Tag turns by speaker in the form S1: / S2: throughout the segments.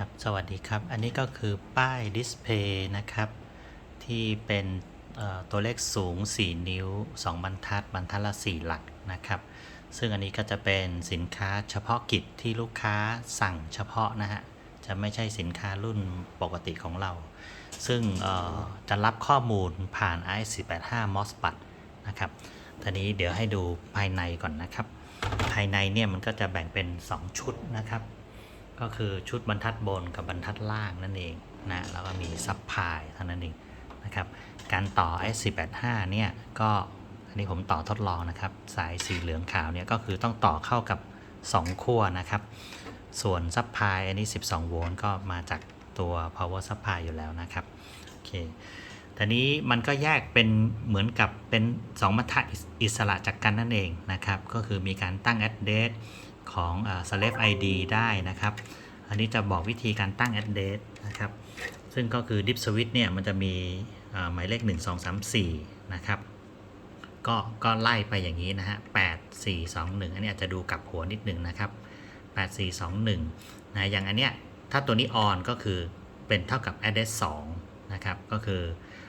S1: ครับ สวัสดีครับ อันนี้ก็คือป้ายดิสเพย์นะครับ ที่เป็นตัวเลขสูง 4 นิ้ว 2 บรรทัด บรรทัดละ 4 หลักนะครับ ซึ่งอันนี้ก็จะเป็นสินค้าเฉพาะกิจที่ลูกค้าสั่งเฉพาะนะฮะ จะไม่ใช่สินค้ารุ่นปกติของเรา ซึ่งจะรับข้อมูลผ่าน i485 MOSFET นะครับทีนี้เดี๋ยวให้ดูภายในก่อนนะครับ ภายในเนี่ยมันก็จะแบ่งเป็น 2 ชุดนะครับ ก็คือชุดบรรทัดบนกับบรรทัดล่างนั่นเองนะแล้วก็มีซับพายเท่านั้นเองนะครับการต่อ S485 เนี่ยก็อันนี้ผมต่อทดลองนะครับ สายสีเหลืองขาวเนี่ยก็คือต้องต่อเข้ากับ 2 ขั้วนะครับ ส่วนซับพายอันนี้ 12 โวลต์ก็มาจากตัว power supply อยู่แล้วนะครับโอเคแต่นี้มันก็แยกเป็นเหมือนกับเป็น2บรรทัดอิสระจากกันนั่นเองนะครับ ก็คือมีการตั้ง address ของเอ่อ slave ID ได้นะครับ อันนี้จะบอกวิธีการตั้ง address นะครับ ซึ่งก็คือ dip switch เนี่ยมันจะมีหมายเลข 1 2 3 4 นะครับ ก็ก็ไล่ไปอย่างนี้นะฮะ 8 4 2 1 อันนี้อาจจะดูกลับหัวนิดหนึ่งนะครับ 8 4 2 1 นะ อย่างอันเนี้ยถ้าตัวนี้ on ก็คือเป็นเท่ากับ address 2 นะครับ ก็คือ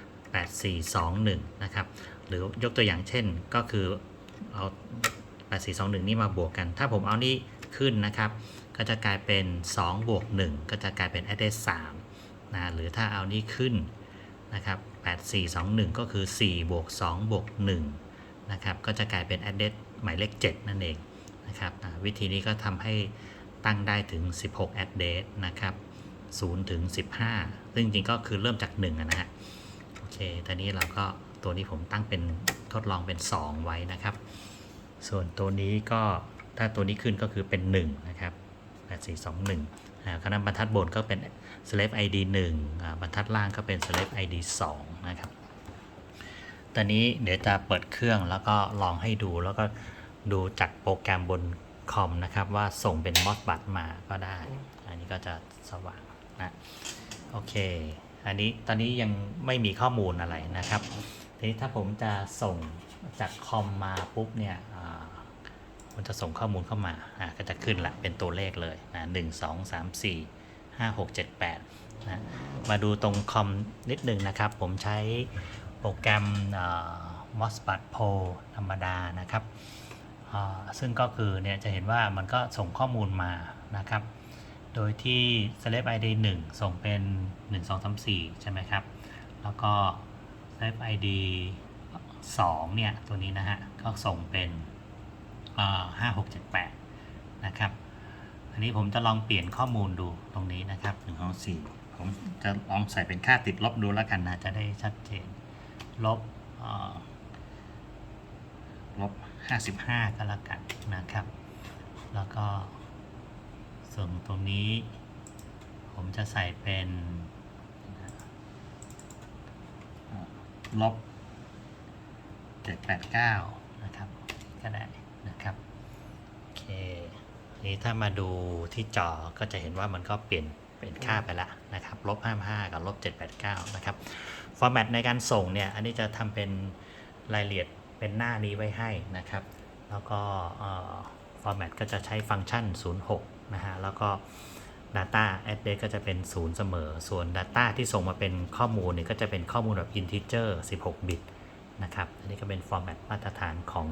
S1: 8 4 2 1 นะครับ หรือยกตัวอย่างเช่นก็คือเอา 8421 นี่มาบวกกัน ถ้าผมเอานี่ขึ้นนะครับ ก็จะกลายเป็น 2 บวก 1 ก็จะกลายเป็น address 3นะ หรือถ้าเอานี่ขึ้นนะครับ 8421 ก็คือ 4 บวก 2 บวก 1 นะครับ ก็จะกลายเป็น address หมายเลข 7 นั่นเองนะครับอ่าวิธีนี้ก็ทำให้ตั้งได้ถึง 16 address นะครับ0ถึง 15 ซึ่งจริงก็คือเริ่มจาก 1 นะฮะ โอเค ตอนนี้เราก็ตัวนี้ผมตั้งเป็นทดลองเป็น 2 ไว้นะครับ ส่วนตัวนี้ก็ถ้าตัวนี้ขึ้นก็คือเป็น 1 นะครับ 8421อ่าคณะบรรทัดบนก็เป็น slave id 1อ่าบรรทัดล่างก็เป็น slave id 2 นะครับ ตอนนี้เดี๋ยวจะเปิดเครื่องแล้วก็ลองให้ดูแล้วก็ดูจากโปรแกรมบนคอมนะครับว่าส่งเป็น MOSFET มาก็ได้ อันนี้ก็จะสว่างนะโอเค อันนี้ตอนนี้ยังไม่มีข้อมูลอะไรนะครับ ทีนี้ถ้าผมจะส่ง จากคอมมาปุ๊บเนี่ยมันจะส่งข้อมูลเข้ามาอ่าก็จะขึ้นละเป็นตัวเลขเลยนะหนึ่งสองสามสี่ห้าหกเจ็ดแปดนะมาดูตรงคอมนิดนึงนะครับ ผมใช้โปรแกรมอ่า MOSFET Pro ธรรมดานะครับ ซึ่งก็คือเนี่ยจะเห็นว่ามันก็ส่งข้อมูลมานะครับ โดยที่ slave id 1 ส่งเป็น 1 2 3 4 ใช่ไหมครับ แล้วก็ slave id 2เนี่ยตัวนี้นะฮะก็ส่งเป็นห้าหกเจ็ดแปดนะครับ อันนี้ผมจะลองเปลี่ยนข้อมูลดูตรงนี้นะครับ1 2 4ผมจะลองใส่เป็นค่าติดลบดูแล้วกันนะจะได้ชัดเจน ลบเอ่อลบ55ก็แล้วกันนะครับ แล้วก็ส่วนตรงนี้ ผมจะใส่เป็นลบ 789 นะครับก็ได้นะครับโอเคนี้ถ้ามาดูที่จอก็จะเห็นว่ามันก็เปลี่ยนเป็นค่าไปแล้วนะครับลบ55 กับลบ789 นะครับฟอร์แมตในการส่งเนี่ย อันนี้จะทำเป็นรายละเอียดเป็นหน้านี้ไว้ให้นะครับ แล้วก็ฟอร์แมตก็จะใช้ฟังก์ชัน 06 นะฮะ แล้วก็ Data address ก็จะเป็น 0 เสมอ ส่วน Data ที่ส่งมาเป็นข้อมูลเนี่ยก็จะเป็นข้อมูลแบบ integer 16 บิต นะครับอันนี้ก็เป็นฟอร์แมตมาตรฐานของ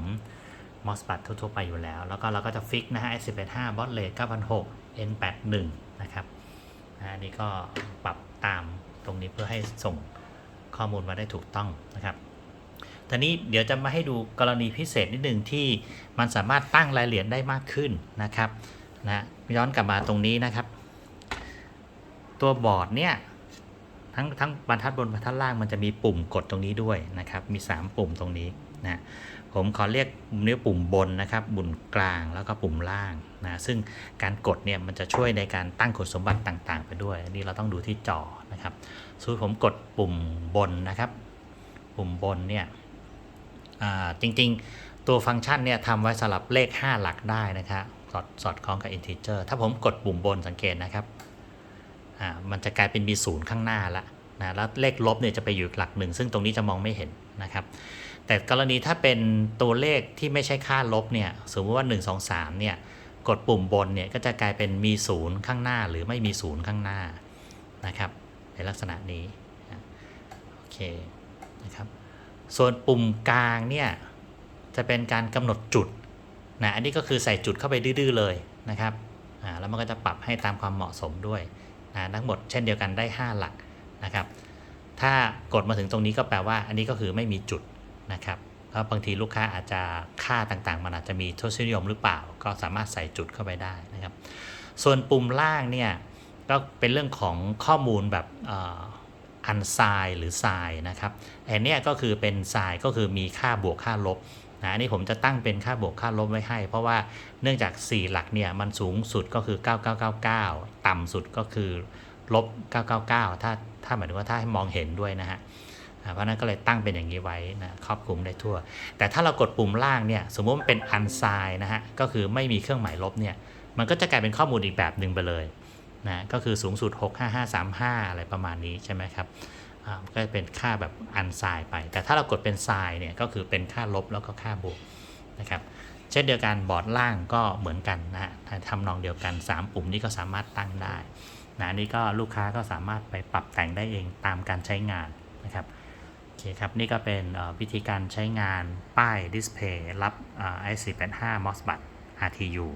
S1: MOSFET ทั่วๆไปอยู่แล้ว แล้วก็เราก็จะฟิกนะฮะ S115 baud rate 9006 N81 นะครับอันนี้ก็ปรับตามตรงนี้เพื่อให้ส่งข้อมูลมาได้ถูกต้องนะครับทีนี้เดี๋ยวจะมาให้ดูกรณีพิเศษนิดหนึ่งที่มันสามารถตั้งรายละเอียดได้มากขึ้นนะครับนะย้อนกลับมาตรงนี้นะครับ ตัวบอร์ดเนี่ย ทั้งทั้งบรรทัดบนบรรทัดล่างมันจะมีปุ่มกดตรงนี้ด้วยนะครับ มี 3 ปุ่มตรงนี้นะผมขอเรียกนิ้วปุ่มบนนะครับบุ่นกลางแล้วก็ปุ่มล่างนะซึ่งการกดเนี่ยมันจะช่วยในการตั้งคุณสมบัติต่างๆ ไปด้วยอันนี้เราต้องดูที่จอนะครับสมมติผมกดปุ่มบนนะครับ ปุ่มบนเนี่ยจริงๆ ตัวฟังก์ชันเนี่ยทำไว้สำหรับเลข 5 หลักได้นะครับสอดสอดคล้องกับ integer ถ้าผมกดปุ่มบนสังเกตนะครับ อ่ามันจะกลายเป็นมีศูนย์ข้างหน้าละนะแล้วเลขลบเนี่ยจะไปอยู่หลักหนึ่งซึ่งตรงนี้จะมองไม่เห็นนะครับแต่กรณีถ้าเป็นตัวเลขที่ไม่ใช่ค่าลบเนี่ยสมมติว่า 1 2 3เนี่ยกดปุ่มบนเนี่ยก็จะกลายเป็นมีศูนย์ข้างหน้าหรือไม่มีศูนย์ข้างหน้านะครับในลักษณะนี้โอเคนะครับส่วนปุ่มกลางเนี่ยจะเป็นการกำหนดจุดนะอันนี้ก็คือใส่จุดเข้าไปดื้อๆเลยนะครับแล้วมันก็จะปรับให้ตามความเหมาะสมด้วย นะทั้งหมดเช่นเดียวกันได้ 5 หลักนะครับ ถ้ากดมาถึงตรงนี้ก็แปลว่า อันนี้ก็คือไม่มีจุดนะครับเพราะบางทีลูกค้าอาจจะค่าต่างๆ มันอาจจะมีทศนิยมหรือเปล่า ก็สามารถใส่จุดเข้าไปได้นะครับ ส่วนปุ่มล่างเนี่ยก็เป็นเรื่องของข้อมูลแบบอันไซหรือไซนะครับอันนี้ก็คือเป็นไซก็คือมีค่าบวกค่าลบ นะอันนี้ผมจะตั้งเป็นค่าบวกค่าลบไว้ให้ เพราะว่าเนื่องจาก 4 หลักเนี่ยมันสูงสุดก็คือ 9999 ต่ำสุดก็คือลบ 999 ถ้าถ้าหมายถึงว่าถ้าให้มองเห็นด้วยนะฮะเพราะนั้นก็เลยตั้งเป็นอย่างนี้ไว้นะครอบคลุมได้ทั่ว แต่ถ้าเรากดปุ่มล่างเนี่ยสมมติมันเป็นอันไซนะฮะก็คือไม่มีเครื่องหมายลบเนี่ยมันก็จะกลายเป็นข้อมูลอีกแบบหนึ่งไปเลยนะก็คือสูงสุด 65535 อะไรประมาณนี้ใช่ไหมครับ ก็จะเป็นค่าแบบอันไซไป แต่ถ้าเรากดเป็นไซเนี่ยก็คือเป็นค่าลบแล้วก็ค่าบวกนะครับเช่นเดียวกันบอร์ดล่างก็เหมือนกันนะฮะทำนองเดียวกัน 3 ปุ่มนี้ก็สามารถตั้งได้นะนี่ก็ลูกค้าก็สามารถไปปรับแต่งได้เองตามการใช้งานนะครับโอเคครับนี่ก็เป็นวิธีการใช้งานป้ายดิสเพย์รับเอ่อ i485 MOSFET RTU